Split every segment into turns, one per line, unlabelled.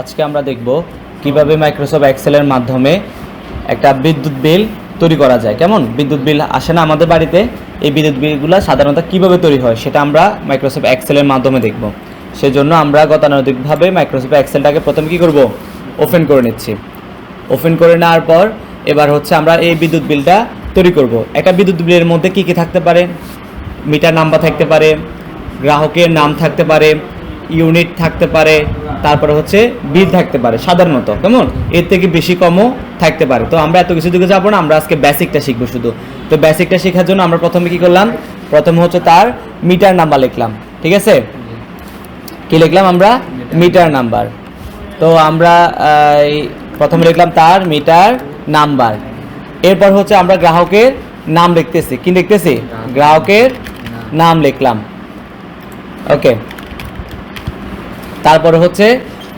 আজকে আমরা দেখব কীভাবে মাইক্রোসফট এক্সেলের মাধ্যমে একটা বিদ্যুৎ বিল তৈরি করা যায়। কেমন? বিদ্যুৎ বিল আসে না আমাদের বাড়িতে। এই বিদ্যুৎ বিলগুলো সাধারণত কীভাবে তৈরি হয় সেটা আমরা মাইক্রোসফট এক্সেলের মাধ্যমে দেখব। সেজন্য আমরা গতানুগতিকভাবে মাইক্রোসফট এক্সেলটাকে প্রথমে কি করব? ওপেন করে নিচ্ছি। ওপেন করে নেওয়ার পর এবার হচ্ছে আমরা এই বিদ্যুৎ বিলটা তৈরি করব। একটা বিদ্যুৎ বিলের মধ্যে কি কি থাকতে পারে? মিটার নাম্বার থাকতে পারে, গ্রাহকের নাম থাকতে পারে ইউনিট থাকতে পারে তারপরে হচ্ছে বিল থাকতে পারে সাধারণত কেমন? এর থেকে বেশি কমও থাকতে পারে। তো আমরা এত কিছু দিকে যাব না আমরা আজকে বেসিকটা শিখব শুধু। তো বেসিকটা শেখার জন্য আমরা প্রথমে কি করলাম? প্রথমে হচ্ছে তার মিটার নাম্বার লিখলাম ঠিক আছে? কি লিখলাম আমরা? মিটার নাম্বার তো আমরা এই প্রথমে লিখলাম তার মিটার নাম্বার এরপর হচ্ছে আমরা গ্রাহকের নাম লিখতেছি। কি লিখতেছি? গ্রাহকের নাম। লিখলাম। ওকে তারপরে হচ্ছে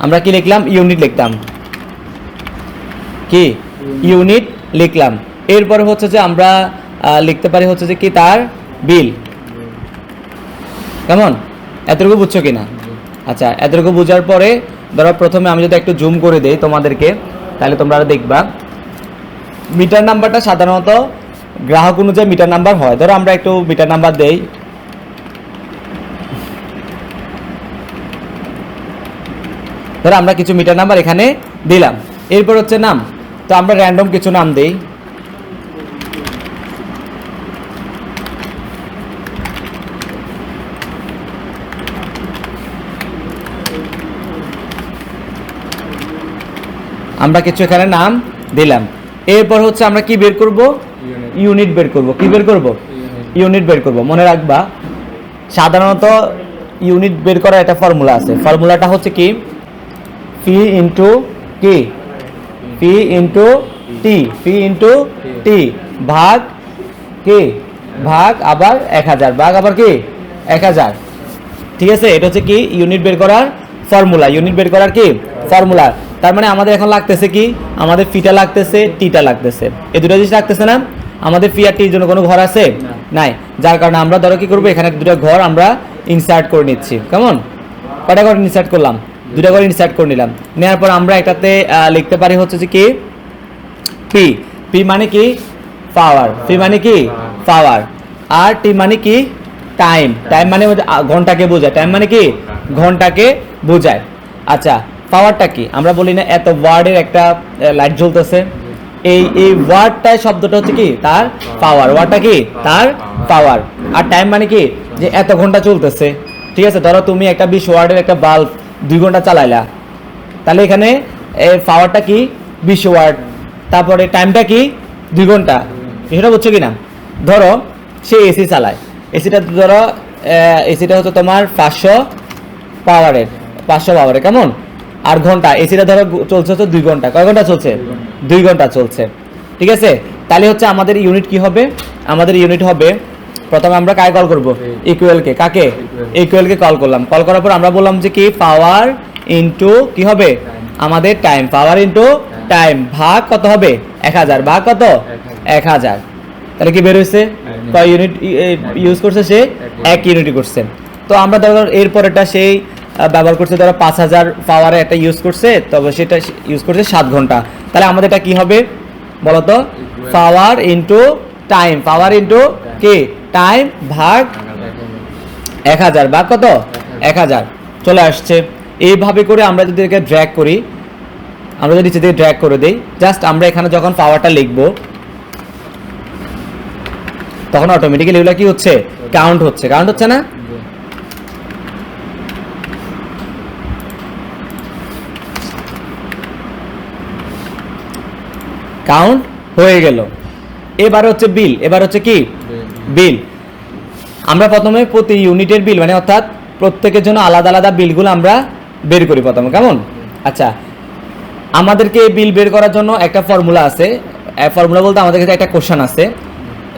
আমরা কি লিখলাম? ইউনিট লিখতাম। কি? ইউনিট লিখলাম। এরপরে হচ্ছে যে আমরা লিখতে পারি হচ্ছে যে কি তার বিল। কেমন? এতটুকু বুঝছ কিনা? আচ্ছা এতটুকু বুঝার পরে ধরো প্রথমে আমি যদি একটু জুম করে দেই তোমাদেরকে, তাহলে তোমরা দেখবা। মিটার নাম্বারটা সাধারণত গ্রাহক অনুযায়ী মিটার নাম্বার হয়। ধরো আমরা একটু মিটার নাম্বার দেই। ধরো আমরা কিছু মিটার নাম্বার এখানে দিলাম। এরপর হচ্ছে নাম। তো আমরা র্যান্ডম কিছু নাম দেই। আমরা কিছু এখানে নাম দিলাম। এরপর হচ্ছে আমরা কি বের করব? ইউনিট বের করব। কি বের করব? ইউনিট বের করব। মনে রাখবা, সাধারণত ইউনিট বের করার একটা ফর্মুলা আছে। ফর্মুলাটা হচ্ছে কি? ফি ইন্টু কি ফি ইন্টু টি ফি ইন্টু টি ভাগ কি ভাগ আবার এক হাজার। ভাগ আবার কি এক হাজার। ঠিক আছে? এটা হচ্ছে কি? ইউনিট বের করার ফর্মুলা ইউনিট বের করার কি? ফর্মুলা তার মানে আমাদের এখন লাগতেছে কি? আমাদের ফিটা লাগতেছে টিটা লাগতেছে। এই দুটো জিনিস লাগতেছে না? আমাদের ফি আর টির জন্য কোনো ঘর আছে? নাই। যার কারণে আমরা ধরো কি করব? এখানে দুটো ঘর আমরা ইনসার্ট করে নিচ্ছি। কেমন? কটা ঘর ইনসার্ট করলাম? দুটা করে ইনসার্ট করে নিলাম। নেওয়ার পর আমরা এটাতে লিখতে পারি হচ্ছে যে কি? পি পি মানে কি? পাওয়ার পি মানে কি? পাওয়ার আর টি মানে কি? টাইম টাইম মানে ঘন্টাকে বোঝায়। টাইম মানে কি? ঘন্টাকে বোঝায়। আচ্ছা পাওয়ারটা কি? আমরা বলি না এত ওয়ার্ডের একটা লাইট জ্বলতেছে। এই এই ওয়ার্ডটায় শব্দটা হচ্ছে কি? তার পাওয়ার ওয়ার্ডটা কি? তার পাওয়ার আর টাইম মানে কি? যে এত ঘণ্টা চলতেছে। ঠিক আছে ধরো তুমি একটা বিশ ওয়ার্ডের একটা বাল্ব দুই ঘণ্টা চালাইলা। তাহলে এখানে পাওয়ারটা কি? বিশ ওয়াট তারপরে টাইমটা কি? দুই ঘণ্টা। সেটা বুঝছ কি না ধরো সে এসি চালায়। এসিটা ধরো এসিটা হচ্ছে তোমার পাঁচশো পাওয়ারের পাঁচশো পাওয়ারের কেমন? আর ঘণ্টা এসিটা ধরো চলছে হচ্ছে দুই ঘণ্টা। কয় ঘণ্টা চলছে? দুই ঘণ্টা। চলছে। ঠিক আছে? তাহলে হচ্ছে আমাদের ইউনিট কি হবে? আমাদের ইউনিট হবে প্রথমে আমরা কাকে কল করব? ইকুয়ালকে কাকে? ইকুয়ালকে কল করলাম। কল করার পর আমরা বললাম যে কি? পাওয়ার ইনটু কি হবে? আমাদের টাইম পাওয়ার ইনটু টাইম ভাগ কত হবে? এক হাজার। ভাগ কত? এক হাজার। তাহলে কি বের হয়েছে? কয় ইউনিট ইউজ করছে সে? এক ইউনিট করছে। তো আমরা ধরো এরপরেটা সেই ব্যবহার করছে ধরো পাঁচ হাজার পাওয়ারে একটা ইউজ করছে তবে সেটা ইউজ করছে সাত ঘণ্টা। তাহলে আমাদের এটা কি হবে? বলতো? Power into time power into কি টাইম ভাগ এক হাজার। বা কত? এক হাজার। চলে আসছে। এইভাবে করে আমরা যদি একে ড্র্যাগ করি, আমরা যদি নিচে দিয়ে ড্র্যাগ করে দিই জাস্ট আমরা এখানে যখন পাওয়ারটা লিখব, তখন অটোমেটিক্যালি এগুলো কি হচ্ছে? কাউন্ট হচ্ছে। কাউন্ট হচ্ছে না? কাউন্ট হয়ে গেল। এবার হচ্ছে বিল, এবার হচ্ছে কি? বিল। আমরা প্রথমে প্রতি ইউনিটের বিল মানে অর্থাৎ প্রত্যেকের জন্য আলাদা আলাদা বিলগুলো আমরা বের করি প্রথমে, কেমন? আচ্ছা আমাদেরকে এই বিল বের করার জন্য একটা ফর্মুলা আছে। ফর্মুলা বলতে আমাদের কাছে একটা কোশ্চেন আছে।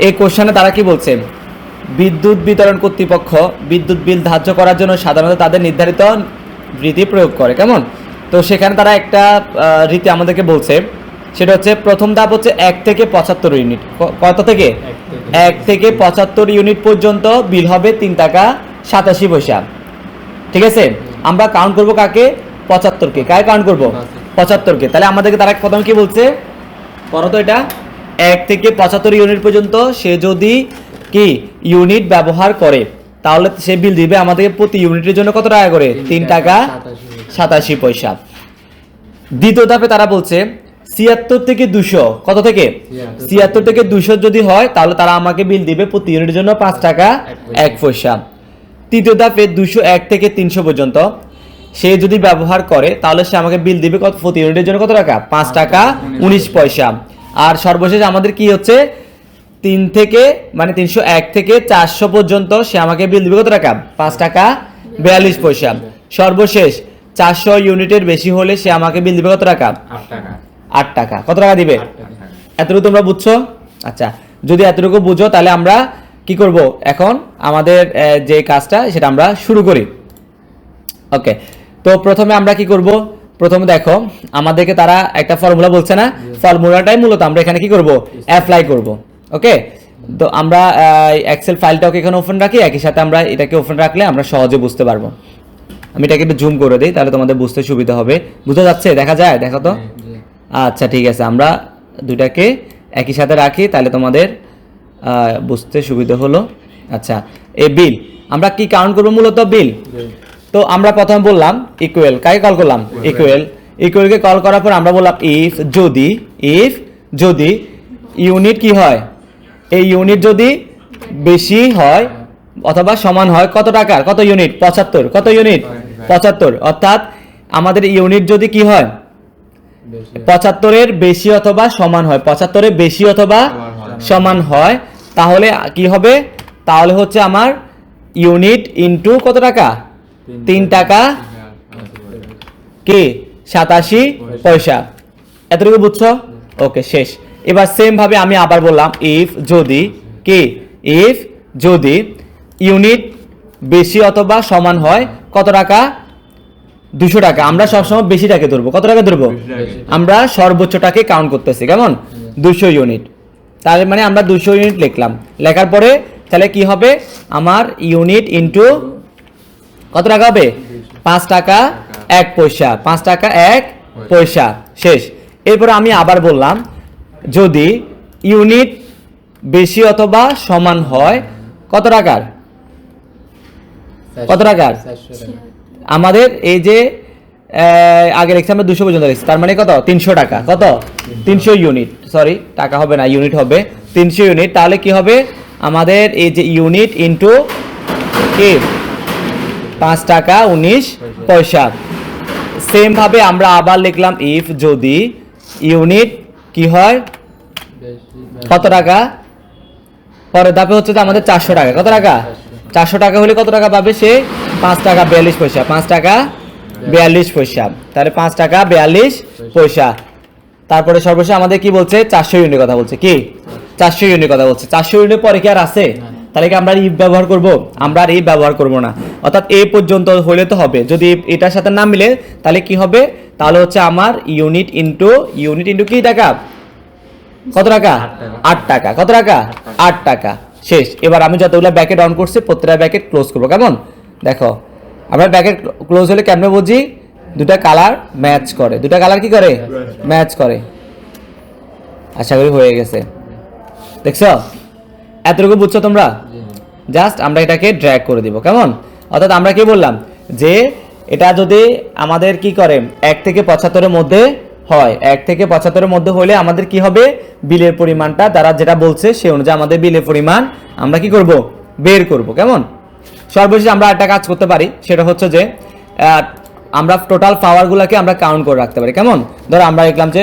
এই কোশ্চেনে তারা কি বলছে? বিদ্যুৎ বিতরণ কর্তৃপক্ষ বিদ্যুৎ বিল ধার্য করার জন্য সাধারণত তাদের নির্ধারিত রীতি প্রয়োগ করে, কেমন? তো সেখানে তারা একটা রীতি আমাদেরকে বলছে। সেটা হচ্ছে প্রথম ধাপ হচ্ছে এক থেকে পঁচাত্তর ইউনিট। কত থেকে? এক থেকে পঁচাত্তর ইউনিট পর্যন্ত বিল হবে তিন টাকা সাতাশি পয়সা। ঠিক আছে? আমরা কাউন্ট করব কাকে? পঁচাত্তরকে। কায় কাউন্ট করব? পঁচাত্তরকে। তাহলে আমাদেরকে তারা প্রথমে কি বলছে? করো তো এটা। এক থেকে পঁচাত্তর ইউনিট পর্যন্ত সে যদি কি ইউনিট ব্যবহার করে তাহলে সে বিল দিবে আমাদেরকে প্রতি ইউনিটের জন্য কত টাকা করে? তিন টাকা সাতাশি পয়সা। দ্বিতীয় ধাপে তারা বলছে ছিয়াত্তর থেকে দুশো। কত থেকে? ছিয়াত্তর থেকে দুশো যদি হয় তাহলে তারা আমাকে বিল দিবে প্রতি ইউনিটের জন্য পাঁচ টাকা এক পয়সা। তৃতীয় ধাপে দুশো এক থেকে তিনশো পর্যন্ত। সে যদি ব্যবহার করে তাহলে সে আমাকে বিল দিবে কত প্রতি ইউনিটের জন্য কত টাকা? পাঁচ টাকা উনিশ পয়সা। আর সর্বশেষ আমাদের কি হচ্ছে? তিন থেকে মানে তিনশো এক থেকে চারশো পর্যন্ত সে আমাকে বিল দিবে কত টাকা? পাঁচ টাকা বিয়াল্লিশ পয়সা। সর্বশেষ চারশো ইউনিটের বেশি হলে সে আমাকে বিল দিবে কত টাকা?
আট টাকা।
আট টাকা। কত টাকা দিবে? এতটুকু তোমরা বুঝছ? আচ্ছা যদি এতটুকু বুঝো তাহলে আমরা কি করব? এখন আমাদের যে কাজটা সেটা আমরা শুরু করি। ওকে তো প্রথমে আমরা কি করব? প্রথমে দেখো আমাদেরকে তারা একটা ফর্মুলা বলছে না? ফর্মুলাটাই মূলত আমরা এখানে কি করব? অ্যাপ্লাই করব। ওকে? তো আমরা এক্সেল ফাইলটাকে এখানে ওপেন রাখি? একই সাথে আমরা এটাকে ওপেন রাখলে আমরা সহজে বুঝতে পারব। আমি এটাকে একটু জুম করে দিই তাহলে তোমাদের বুঝতে সুবিধা হবে। বুঝতে যাচ্ছে? দেখা যায়? দেখো তো?
জি
আচ্ছা ঠিক আছে। আমরা দুটাকে একই সাথে রাখি তাহলে তোমাদের বুঝতে সুবিধা হলো। আচ্ছা এই বিল আমরা কি কাউন্ট করব মূলত বিল? তো আমরা প্রথমে বললাম ইকুয়েল কাকে কল করলাম? ইকুয়েল ইকুয়েলকে কল করার পর আমরা বললাম ইফ যদি ইফ যদি ইউনিট কি হয়? এই ইউনিট যদি বেশি হয় অথবা সমান হয় কত টাকার? কত ইউনিট পঁচাত্তর। কত ইউনিট পঁচাত্তর। অর্থাৎ আমাদের ইউনিট যদি কি হয়? পঁচাত্তরের বেশি অথবা সমান হয়। পঁচাত্তরের বেশি অথবা সমান হয়। তাহলে কি হবে? তাহলে হচ্ছে আমার ইউনিট ইনটু কত টাকা? তিন টাকা। কি? সাতাশি পয়সা। এতটুকু বুঝছ? ওকে শেষ। এবার সেম ভাবে আমি আবার বললাম ইফ যদি। কি? ইফ যদি। ইউনিট বেশি অথবা সমান হয় কত টাকা? দুশো টাকা। আমরা সবসময় বেশিটাকে ধরবো। কত টাকা ধরবো? আমরা সর্বোচ্চটাকে কাউন্ট করতেছি। কেমন? দুশো ইউনিট তার মানে আমরা দুশো ইউনিট লিখলাম। লেখার পরে তাহলে কি হবে? আমার ইউনিট ইন্টু কত টাকা হবে? পাঁচ টাকা এক পয়সা। পাঁচ টাকা এক পয়সা। শেষ। এরপরে আমি আবার বললাম যদি ইউনিট বেশি অথবা সমান হয় কত টাকার? কত টাকার? আমাদের এই যে আগে লিখছি দুশো পর্যন্ত লিখছি তার মানে কত? তিনশো টাকা। কত? তিনশো ইউনিট সরি টাকা হবে না ইউনিট হবে। তিনশো ইউনিট তাহলে কি হবে? আমাদের এই যে ইউনিট ইন্টু কি? পাঁচ টাকা উনিশ পয়সা। সেম ভাবে আমরা আবার লিখলাম ইফ যদি ইউনিট কি হয়? কত টাকা? পরের ধাপে হচ্ছে যে আমাদের চারশো টাকা। কত টাকা? চারশো টাকা হলে কত টাকা পাবে সে? পাঁচ টাকা বিয়াল্লিশ পয়সা পাঁচ টাকা বিয়াল্লিশ পয়সা তাহলে পাঁচ টাকা বিয়াল্লিশ পয়সা। তারপরে সর্বশেষ আমাদের কি বলছে? চারশো ইউনিট কথা বলছে। কি? চারশো ইউনিট কথা বলছে। চারশো ইউনিট পরে কি আর আছে? তাহলে কি আমরা আর ই ব্যবহার করব? আমরা আর এই ব্যবহার করব না। অর্থাৎ এ পর্যন্ত হলে তো হবে। যদি এটার সাথে না মিলে তাহলে কি হবে? তাহলে হচ্ছে আমার ইউনিট ইন্টু ইউনিট ইন্টু কি টাকা? কত টাকা? আট টাকা। কত টাকা? আট টাকা। শেষ। এবার আমি যতগুলো ব্যাকেট অন করছি প্রত্যেকটা ব্যাকেট ক্লোজ করব। কেমন? দেখো আমরা ব্যাকেট ক্লোজ হলে কেমনে বুঝি? দুটা কালার ম্যাচ করে। দুটা কালার কি করে? ম্যাচ করে। আশা করি হয়ে গেছে। দেখছ? এতটুকু বুঝছ তোমরা? জাস্ট আমরা এটাকে ড্র্যাগ করে দিব, কেমন? অর্থাৎ আমরা কি বললাম? যে এটা যদি আমাদের কি করে? এক থেকে পঁচাত্তরের মধ্যে হয়। এক থেকে পঁচাত্তরের মধ্যে হলে আমাদের কি হবে? বিলের পরিমাণটা, তারা যেটা বলছে, সে অনুযায়ী আমাদের বিলের পরিমাণ আমরা কি করব? বের করব, কেমন? সর্বশেষ আমরা একটা কাজ করতে পারি, সেটা হচ্ছে যে আমরা টোটাল পাওয়ারগুলোকে আমরা কাউন্ট করে রাখতে পারি। কেমন? ধরো আমরা লিখলাম যে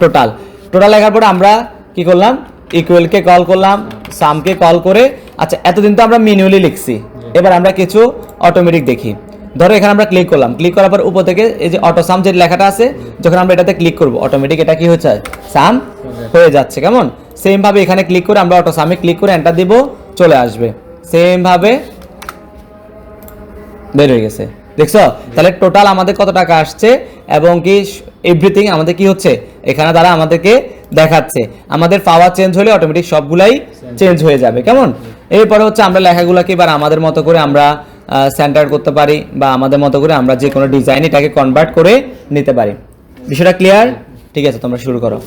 টোটাল টোটাল লেখার পরে আমরা কি করলাম? ইকুয়ালকে কল করলাম সামকে কল করে আচ্ছা এতদিন তো আমরা ম্যানুয়ালি লিখছি। এবার আমরা কিছু অটোমেটিক দেখি। ধরো এখানে আমরা ক্লিক করলাম। ক্লিক করার পর উপর থেকে এই যে অটো সাম যে লেখাটা আছে, যখন আমরা এটাতে ক্লিক করব অটোমেটিক এটা কি হচ্ছে সাম হয়ে যাচ্ছে। কেমন? সেম ভাবে এখানে ক্লিক করে আমরা অটো সামে ক্লিক করে এন্টার দিব, চলে আসবে। সেম ভাবে বের হয়ে গেছে। দেখছ? তাহলে টোটাল আমাদের কত টাকা আসছে এবং কি এভরিথিং আমাদের কি হচ্ছে? এখানে দ্বারা আমাদেরকে দেখাচ্ছে। আমাদের পাওয়ার চেঞ্জ হলে অটোমেটিক সবগুলাই চেঞ্জ হয়ে যাবে। কেমন? এরপরে হচ্ছে আমরা লেখাগুলোকে এবার আমাদের মতো করে আমরা সেন্টার করতে পারি বা আমাদের মতো করে আমরা যে কোনো ডিজাইন এটাকে কনভার্ট করে নিতে পারি। বিষয়টা ক্লিয়ার ঠিক আছে, তোমরা শুরু করো।